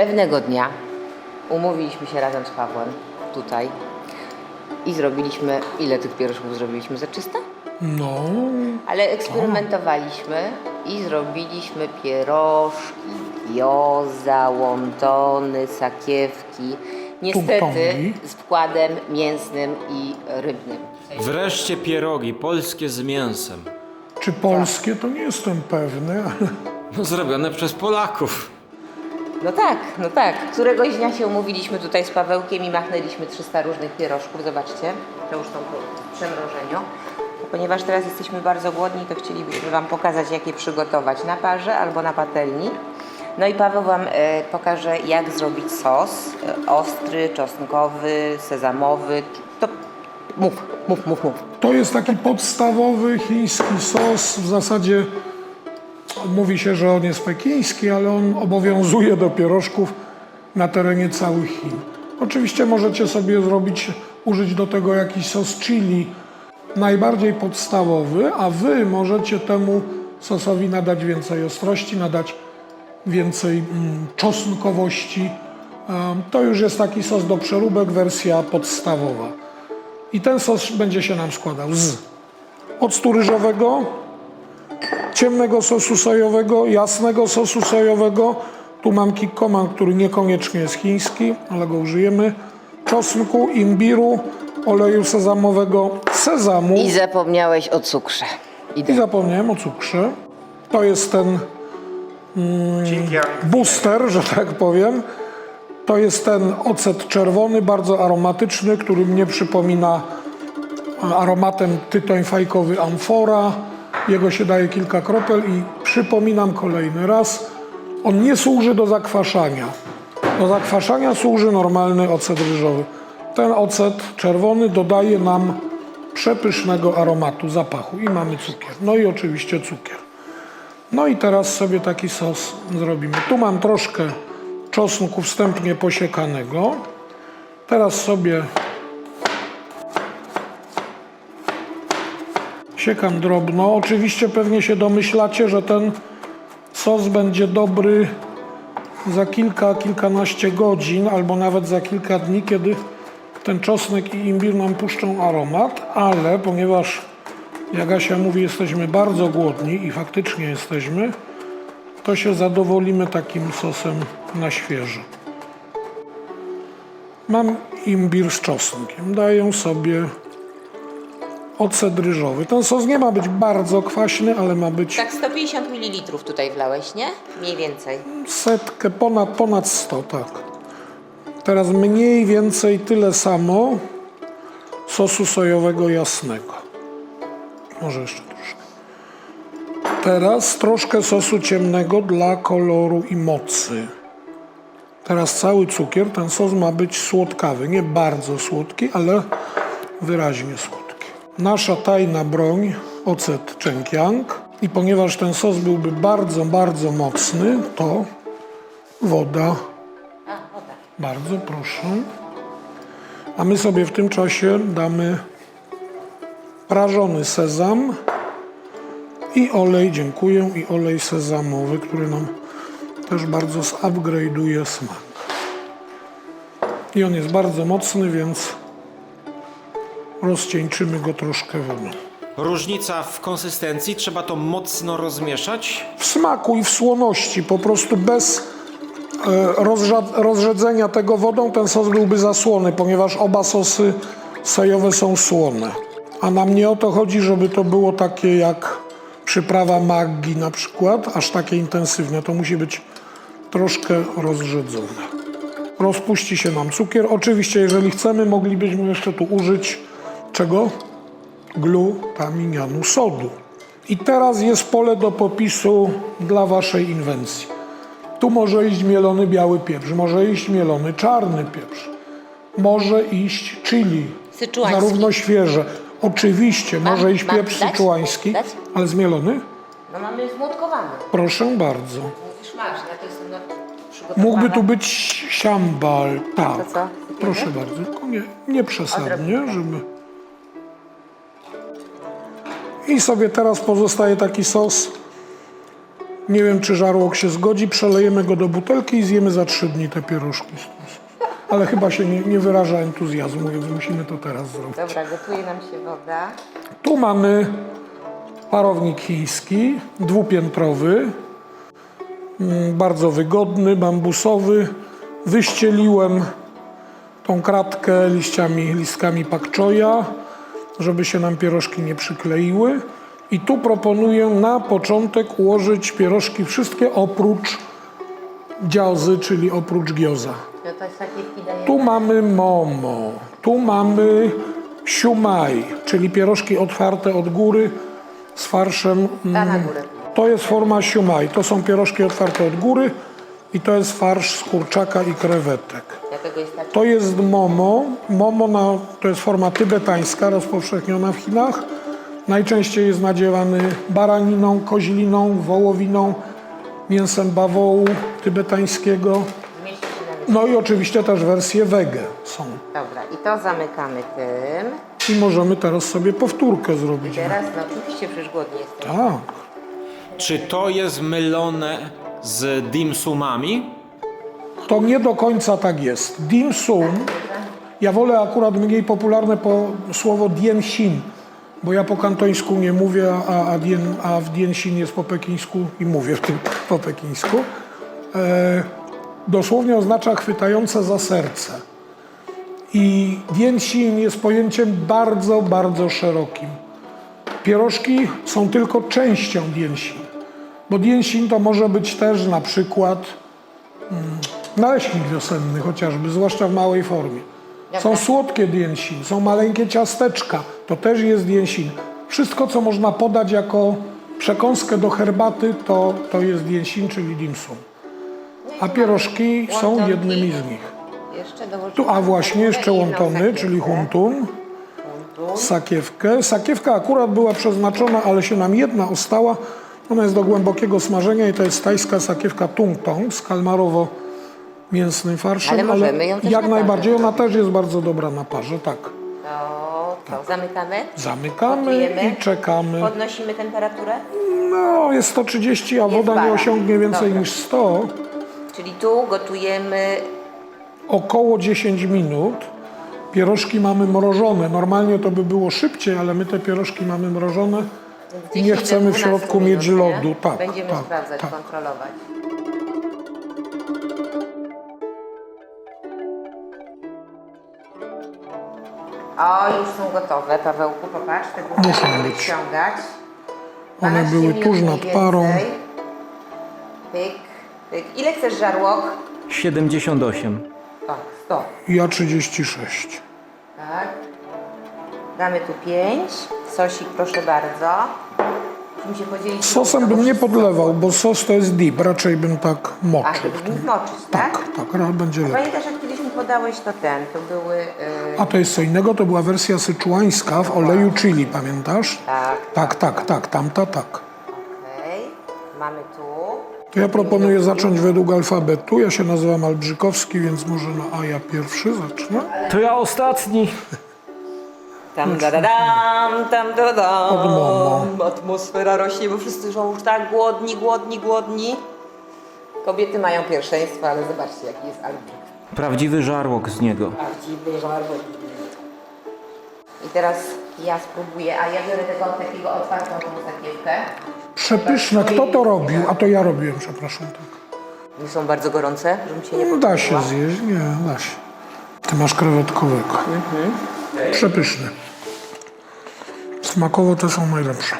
Pewnego dnia umówiliśmy się razem z Pawłem tutaj i zrobiliśmy, ile tych pierożków zrobiliśmy? Za 300? No, Ale eksperymentowaliśmy i zrobiliśmy pierożki, gioza, łontony, sakiewki. Niestety z wkładem mięsnym i rybnym. Wreszcie pierogi, polskie z mięsem. czy polskie, to nie jestem pewny, ale No zrobione przez Polaków. No tak, no tak. Któregoś dnia się umówiliśmy tutaj z Pawełkiem i machnęliśmy 300 różnych pierożków. Zobaczcie, to już są po przemrożeniu. Ponieważ teraz jesteśmy bardzo głodni, to chcielibyśmy Wam pokazać, jak je przygotować na parze albo na patelni. No i Paweł Wam e, pokaże, jak zrobić sos e, ostry, czosnkowy, sezamowy. To mów, mów, mów, mów. to jest taki podstawowy chiński sos. W zasadzie mówi się, że on jest pekiński, ale on obowiązuje do pierożków na terenie całych Chin. Oczywiście możecie sobie zrobić, użyć do tego jakiś sos chili, najbardziej podstawowy, a wy możecie temu sosowi nadać więcej ostrości, nadać więcej mm, czosnkowości. To już jest taki sos do przeróbek, wersja podstawowa. I ten sos będzie się nam składał z octu ryżowego, ciemnego sosu sojowego, jasnego sosu sojowego. Tu mam kikkoman, który niekoniecznie jest chiński, ale go użyjemy. Czosnku, imbiru, oleju sezamowego, sezamu. I zapomniałeś o cukrze. I Idę. zapomniałem o cukrze. To jest ten booster, że tak powiem. To jest ten ocet czerwony, bardzo aromatyczny, który mnie przypomina aromatem tytoń fajkowy amfora. Jego się daje kilka kropel i przypominam kolejny raz, on nie służy do zakwaszania. Do zakwaszania służy normalny ocet ryżowy. Ten ocet czerwony dodaje nam przepysznego aromatu, zapachu i mamy cukier. No i oczywiście cukier. No i teraz sobie taki sos zrobimy. Tu mam troszkę czosnku wstępnie posiekanego. Teraz sobie siekam drobno. Oczywiście pewnie się domyślacie, że ten sos będzie dobry za kilka, kilkanaście godzin albo nawet za kilka dni, kiedy ten czosnek i imbir nam puszczą aromat, ale ponieważ jak Asia mówi, jesteśmy bardzo głodni i faktycznie jesteśmy, to się zadowolimy takim sosem na świeżo. Mam imbir z czosnkiem. Daję sobie ocet ryżowy. Ten sos nie ma być bardzo kwaśny, ale ma być Tak 150 ml tutaj wlałeś, nie? Mniej więcej. setkę, ponad, ponad 100, tak. Teraz mniej więcej tyle samo sosu sojowego jasnego. Może jeszcze troszkę. Teraz troszkę sosu ciemnego dla koloru i mocy. Teraz cały cukier, ten sos ma być słodkawy, nie bardzo słodki, ale wyraźnie słodki. Nasza tajna broń, ocet Chengkiang. I ponieważ ten sos byłby bardzo, bardzo mocny, to woda. Bardzo proszę. A my sobie w tym czasie damy prażony sezam i olej, dziękuję, i olej sezamowy, który nam też bardzo zupgrade'uje smak. I on jest bardzo mocny, więc rozcieńczymy go troszkę wodą. Różnica w konsystencji, trzeba to mocno rozmieszać. w smaku i w słoności, po prostu bez e, rozrzedzenia tego wodą ten sos byłby zasłony, ponieważ oba sosy sojowe są słone. A nam nie o to chodzi, żeby to było takie jak przyprawa Maggi na przykład, aż takie intensywne. To musi być troszkę rozrzedzone. Rozpuści się nam cukier. Oczywiście, jeżeli chcemy, moglibyśmy jeszcze tu użyć czego? Glutaminianu sodu. I teraz jest pole do popisu dla Waszej inwencji. Tu może iść mielony biały pieprz, może iść mielony czarny pieprz, może iść chili, zarówno świeże. Oczywiście Mam- może iść mam pieprz dać? syczuański, Dać? ale zmielony? No mamy zmłotkowany. Proszę bardzo. Mówisz masz, ja to jestem na. Mógłby tu być siambal, tak. Proszę bardzo, tylko nie, nie przesadnie, żeby... I sobie teraz pozostaje taki sos Nie wiem, czy żarłok się zgodzi, przelejemy go do butelki i zjemy za trzy dni te pierożki. Ale chyba się nie, nie wyraża entuzjazmu, więc musimy to teraz zrobić. Dobra, gotuje nam się woda. Tu mamy parownik chiński, dwupiętrowy, mm, bardzo wygodny, bambusowy. Wyścieliłem tą kratkę liściami, listkami pakczoja, żeby się nam pierożki nie przykleiły. I tu proponuję na początek ułożyć pierożki wszystkie oprócz dziozy, czyli oprócz gioza. No. Tu mamy momo, tu mamy siumaj, czyli pierożki otwarte od góry z farszem. Mm. To jest forma siumaj, to są pierożki otwarte od góry i to jest farsz z kurczaka i krewetek. To jest momo. Momo na, to jest forma tybetańska, rozpowszechniona w Chinach. Najczęściej jest nadziewany baraniną, koźliną, wołowiną, mięsem bawołu tybetańskiego. No i oczywiście też wersje wege są. Dobra, i to zamykamy tym. I możemy teraz sobie powtórkę I zrobić. teraz, no oczywiście, przecież głodni jestem. Tak. Czy to jest mylone z dim sumami? To nie do końca tak jest. Dim sum, ja wolę akurat mniej popularne po słowo dien xin, bo ja po kantońsku nie mówię, a, a, dien, a w dien xin jest po pekińsku i mówię w tym po pekińsku. E, dosłownie oznacza chwytające za serce. I xin jest pojęciem bardzo, bardzo szerokim. Pierożki są tylko częścią xin, bo dien xin to może być też na przykład Naleśnik wiosenny chociażby, zwłaszcza w małej formie. Są słodkie diensin, są maleńkie ciasteczka, to też jest diensin. Wszystko, co można podać jako przekąskę do herbaty, to, to jest diensin, czyli dim sum. A pierożki są jednymi z nich. Tu, a właśnie jeszcze łątony, czyli Huntun. sakiewkę. Sakiewka akurat była przeznaczona, ale się nam jedna ostała. Ona jest do głębokiego smażenia i to jest tajska sakiewka tung tong z kalmarowo-mięsnym farszem. Ale możemy ją też jak na najbardziej, ona też jest bardzo dobra na parze, tak. To, to zamykamy. Zamykamy Gotujemy. i czekamy. Podnosimy temperaturę. No, jest 130, a woda nie osiągnie więcej Dobra. niż 100. Czyli tu gotujemy Około 10 minut. Pierożki mamy mrożone. Normalnie to by było szybciej, ale my te pierożki mamy mrożone nie 10 do chcemy w 12 środku mieć nie? lodu. Tak, Będziemy tak, sprawdzać, tak. kontrolować. O, już są gotowe, Pawełku, popatrz, te Muszą być. ściągać. One 12 były tuż nad parą. Pyk, pyk. Ile chcesz żarłok? 78. O, 100. Ja 36. Tak. Damy tu 5. Sosik, proszę bardzo. Się podzielić. Sosem bym nie podlewał, bo sos to jest dip. Raczej bym tak A, moczył. żeby nie moczyć, tak? Tak, tak, raz będzie lepiej. Pamiętasz, jak kiedyś mi podałeś, to ten, to były... Yy, A to jest co innego, to była wersja syczuańska w oleju chili, pamiętasz? tak, Tak, tak, tak, tamta tak. okej. Mamy tu. To ja proponuję zacząć według alfabetu. Ja się nazywam Albrzykowski, więc może na A ja pierwszy zacznę. To ja ostatni. Tam da da dam, tam da dam. Atmosfera rośnie, bo wszyscy są już tak głodni, głodni, głodni. Kobiety mają pierwszeństwo, ale zobaczcie, jaki jest Albrzych. Prawdziwy żarłok z niego. Prawdziwy żarłok. I teraz ja spróbuję, a ja biorę tego takiego otwartą tą sakiewkę. Przepyszne. Kto to robił? A to ja robiłem, przepraszam. Tak. Nie są bardzo gorące, żebym się nie No, Da się zjeść, nie, da się. Ty masz krewetkowego. Przepyszny. Smakowo te są najlepsze.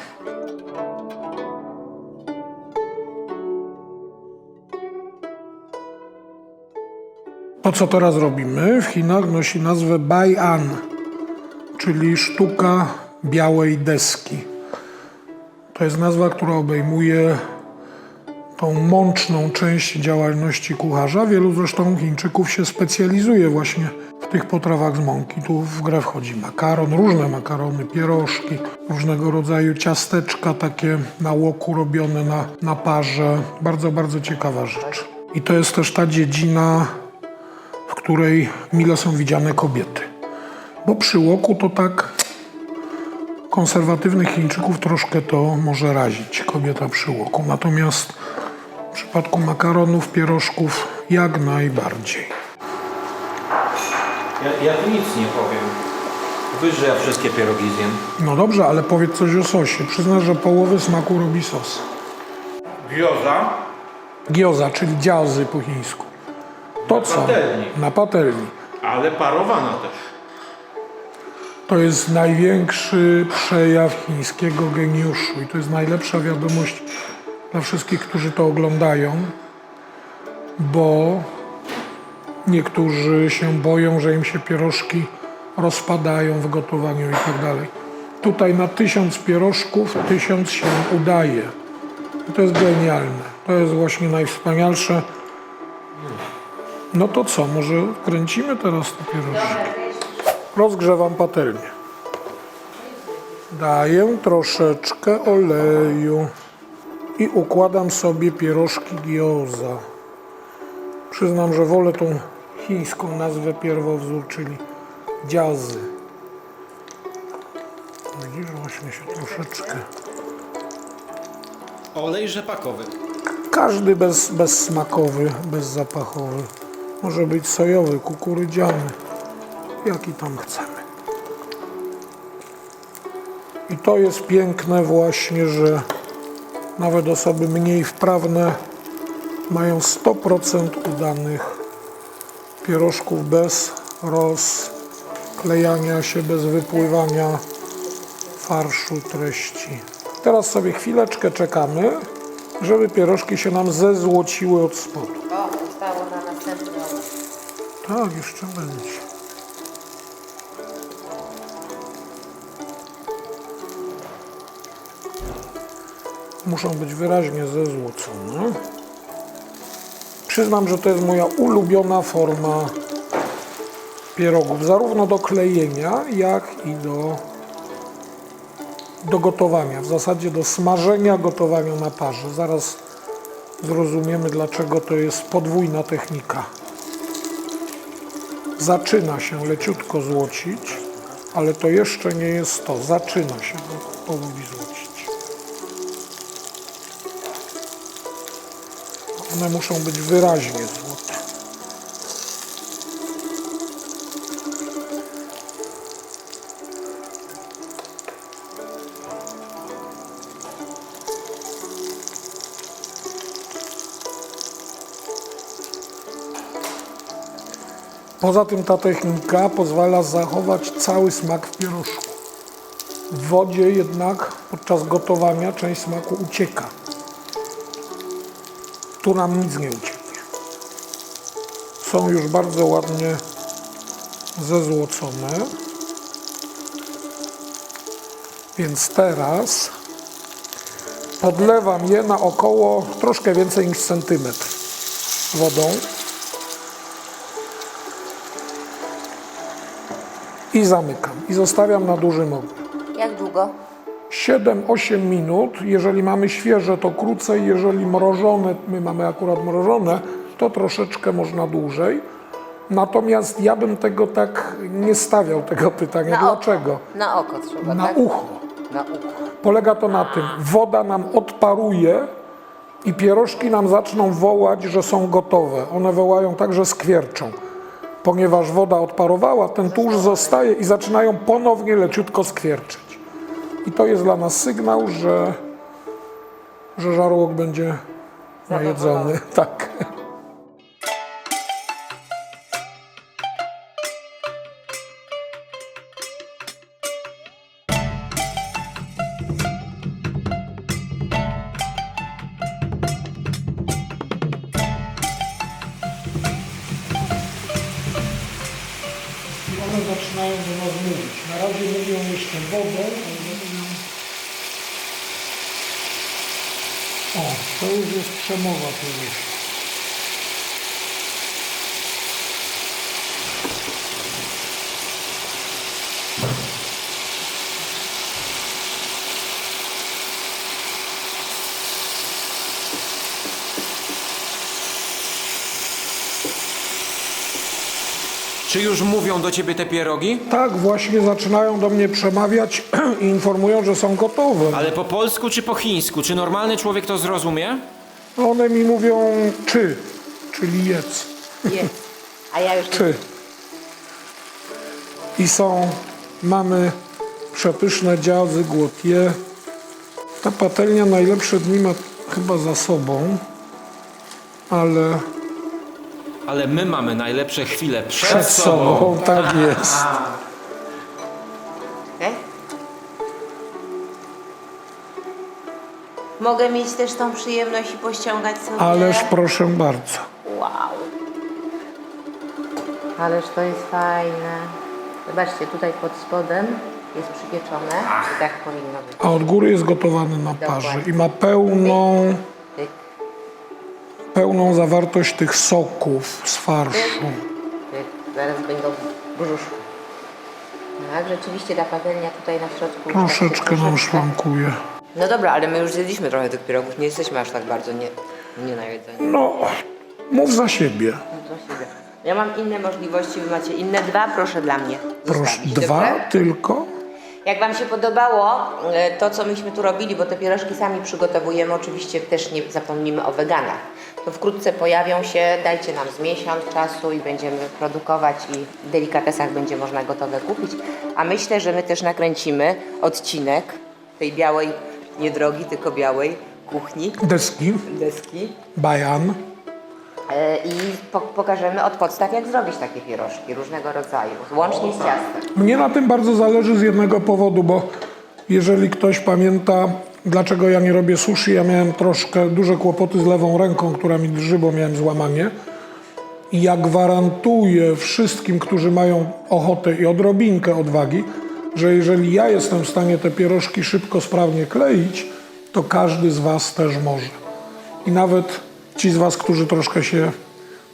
To, co teraz robimy w Chinach, nosi nazwę Bai An, czyli sztuka białej deski. To jest nazwa, która obejmuje tą mączną część działalności kucharza. Wielu zresztą Chińczyków się specjalizuje właśnie tych potrawach z mąki. Tu w grę wchodzi makaron, różne makarony, pierożki, różnego rodzaju ciasteczka takie na łoku robione na, na parze. Bardzo, bardzo ciekawa rzecz. I to jest też ta dziedzina, w której mile są widziane kobiety. Bo przy łoku to tak konserwatywnych Chińczyków troszkę to może razić, kobieta przy łoku. Natomiast W przypadku makaronów, pierożków jak najbardziej. Ja, ja tu nic nie powiem. Wiesz, że ja wszystkie pierogi zjem. No dobrze, ale powiedz coś o sosie. Przyznasz, że połowę smaku robi sos. Gyoza? Gyoza, czyli dziazy po chińsku. To co? patelni. Na patelni. Ale parowana też. To jest największy przejaw chińskiego geniuszu i to jest najlepsza wiadomość dla wszystkich, którzy to oglądają, bo niektórzy się boją, że im się pierożki rozpadają w gotowaniu i tak dalej. Tutaj na tysiąc pierożków tysiąc się udaje. To jest genialne. To jest właśnie najwspanialsze. No to co, może kręcimy teraz te pierożki? Rozgrzewam patelnię. Daję troszeczkę oleju i układam sobie pierożki gyoza. Przyznam, że wolę tą chińską nazwę pierwowzór, czyli dziazy. Widzisz, właśnie się troszeczkę. Olej rzepakowy. Każdy bez, bezsmakowy, bezzapachowy. Może być sojowy, kukurydziany, jaki tam chcemy. I to jest piękne właśnie, że nawet osoby mniej wprawne mają 100% udanych pierożków bez rozklejania się, bez wypływania farszu treści. Teraz sobie chwileczkę czekamy, żeby pierożki się nam zezłociły od spodu. O, zostało na następny Tak, jeszcze będzie. Muszą być wyraźnie zezłocone. Przyznam, że to jest moja ulubiona forma pierogów, zarówno do klejenia, jak i do, do gotowania. W zasadzie do smażenia, gotowania na parze. Zaraz zrozumiemy, dlaczego to jest podwójna technika zaczyna się leciutko złocić, ale to jeszcze nie jest to. Zaczyna się powoli złocić. One muszą być wyraźnie złote. Poza tym ta technika pozwala zachować cały smak w pierożku. W wodzie jednak podczas gotowania część smaku ucieka. Tu nam nic nie ucieknie. Są już bardzo ładnie zezłocone. Więc teraz podlewam je na około troszkę więcej niż centymetr wodą. i zamykam. I zostawiam na dużym ogniu. Jak długo? 7-8 minut. Jeżeli mamy świeże, to krócej. Jeżeli mrożone, my mamy akurat mrożone, to troszeczkę można dłużej. Natomiast ja bym tego tak nie stawiał, tego pytania. Dlaczego? Oko. Na oko trzeba, Na tak? ucho. Na ucho. Polega to na tym, woda nam odparuje i pierożki nam zaczną wołać, że są gotowe. One wołają tak, że skwierczą. Ponieważ woda odparowała, ten tłuszcz zostaje i zaczynają ponownie leciutko skwierczyć. I to jest dla nas sygnał, że, że żarłok będzie najedzony. Tak. One zaczynają do nas mówić. Na razie mówią jeszcze wodą, to już jest przemowa. Czy już mówią do ciebie te pierogi? Tak, właśnie zaczynają do mnie przemawiać i informują, że są gotowe. Ale po polsku czy po chińsku? Czy normalny człowiek to zrozumie? One mi mówią czy, czyli jedz. Jest. A ja już Czy. I są, mamy przepyszne dziazy, głopie. Ta patelnia najlepsze dni ma chyba za sobą, ale Ale my mamy najlepsze chwile przed, przed sobą, tak jest. Okej? Mogę mieć też tą przyjemność i pościągać sobie. Ależ proszę bardzo. Wow. Ależ to jest fajne. Zobaczcie, tutaj pod spodem jest przypieczone. I tak powinno być. A od góry jest gotowany na parze i ma pełną, Tyk, pełną zawartość tych soków z farszu. Zaraz będą w brzuszku. Tak, rzeczywiście ta patelnia tutaj na środku. tak Troszeczkę nam szwankuje. No dobra, ale my już zjedliśmy trochę tych pierogów. Nie jesteśmy aż tak bardzo nie, nie na jedzeniu. No, mów za siebie. No to siebie. Ja mam inne możliwości, wy macie inne dwa, proszę dla mnie. Proszę, zostawić, dwa dobrze? tylko. Jak Wam się podobało e, to, co myśmy tu robili, bo te pierożki sami przygotowujemy, oczywiście też nie zapomnimy o weganach. To wkrótce pojawią się, dajcie nam z miesiąc czasu i będziemy produkować i w delikatesach będzie można gotowe kupić. A myślę, że my też nakręcimy odcinek tej białej, nie drogi, tylko białej kuchni, Deski, deski. bajan. E, I po, pokażemy od podstaw, jak zrobić takie pierożki różnego rodzaju, łącznie z ciastem. Mnie na tym bardzo zależy z jednego powodu, bo jeżeli ktoś pamięta, dlaczego ja nie robię sushi, ja miałem troszkę duże kłopoty z lewą ręką, która mi drży, bo miałem złamanie. I ja gwarantuję wszystkim, którzy mają ochotę i odrobinkę odwagi, że jeżeli ja jestem w stanie te pierożki szybko, sprawnie kleić, to każdy z Was też może. I nawet ci z Was, którzy troszkę się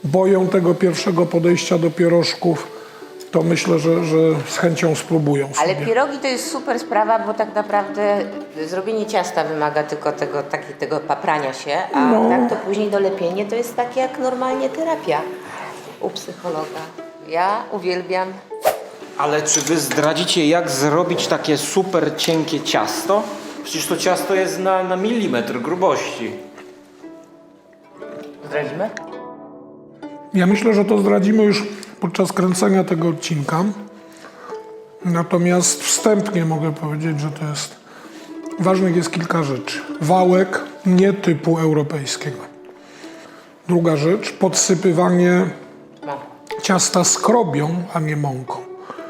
boją tego pierwszego podejścia do pierożków, to myślę, że, że z chęcią spróbują Ale sobie. pierogi to jest super sprawa, bo tak naprawdę zrobienie ciasta wymaga tylko tego, taki, tego paprania się, a No. tak to później dolepienie to jest takie jak normalnie terapia u psychologa. Ja uwielbiam. Ale czy wy zdradzicie, jak zrobić takie super cienkie ciasto? Przecież to ciasto jest na, na milimetr grubości. Zdradzimy? Ja myślę, że to zdradzimy już podczas kręcenia tego odcinka. Natomiast wstępnie mogę powiedzieć, że to jest ważnych jest kilka rzeczy. Wałek nie typu europejskiego. Druga rzecz, podsypywanie No, ciasta skrobią, a nie mąką.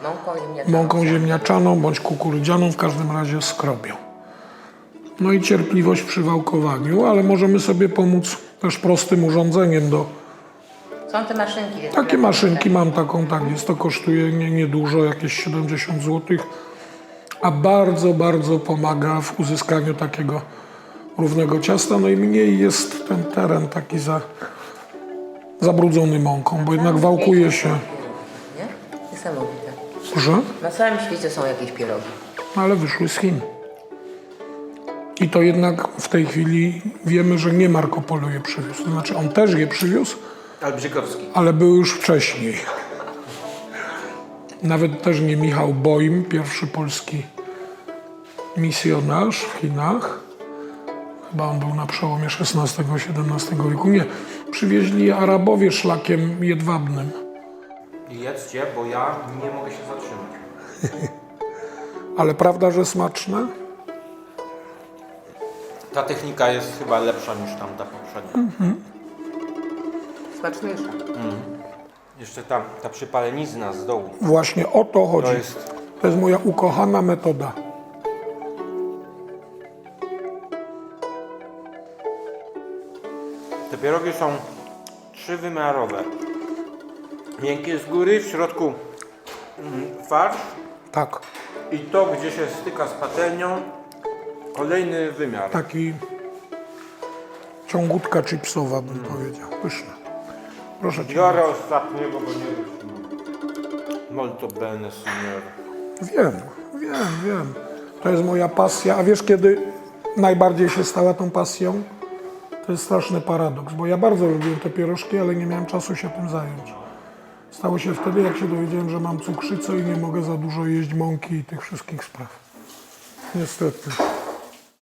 mąką ziemniaczaną. Mąką ziemniaczaną bądź kukurydzianą, w każdym razie skrobią. No i cierpliwość przy wałkowaniu, ale możemy sobie pomóc też prostym urządzeniem do Są te maszynki. Takie maszynki mam taką, tak jest, to kosztuje nie- niedużo, jakieś 70 zł, a bardzo, bardzo pomaga w uzyskaniu takiego równego ciasta, no i mniej jest ten teren taki za, zabrudzony mąką, bo jednak wałkuje się, Nie? Niesamowite. że, Na całym świecie są jakieś pierogi. no ale wyszły z Chin. I to jednak w tej chwili wiemy, że nie Marco Polo je przywiózł. To znaczy on też je przywiózł, Albrzykowski. ale był już wcześniej. Nawet też nie Michał Boim, pierwszy polski misjonarz w Chinach. Chyba on był na przełomie XVI-XVII wieku. Nie, przywieźli je Arabowie szlakiem jedwabnym. Jedzcie, bo ja nie mogę się zatrzymać. Ale prawda, że smaczne? Ta technika jest chyba lepsza niż tamta poprzednia. Smaczniejsze. Jeszcze ta, ta przypalenizna z dołu. Właśnie o to chodzi. To jest To jest moja ukochana metoda. Te pierogi są trzywymiarowe. Miękkie z góry, w środku mm, farsz Tak, i to, gdzie się styka z patelnią, kolejny wymiar. taki ciągutka chipsowa bym powiedział. Pyszne. Proszę cię. Biorę ostatniego, bo nie wytrzymam. Molto bene, signor. Wiem, wiem, wiem. To jest moja pasja. A wiesz, kiedy najbardziej się stała tą pasją? To jest straszny paradoks, bo ja bardzo lubiłem te pierożki, ale nie miałem czasu się tym zająć. Stało się wtedy, jak się dowiedziałem, że mam cukrzycę i nie mogę za dużo jeść mąki i tych wszystkich spraw. Niestety.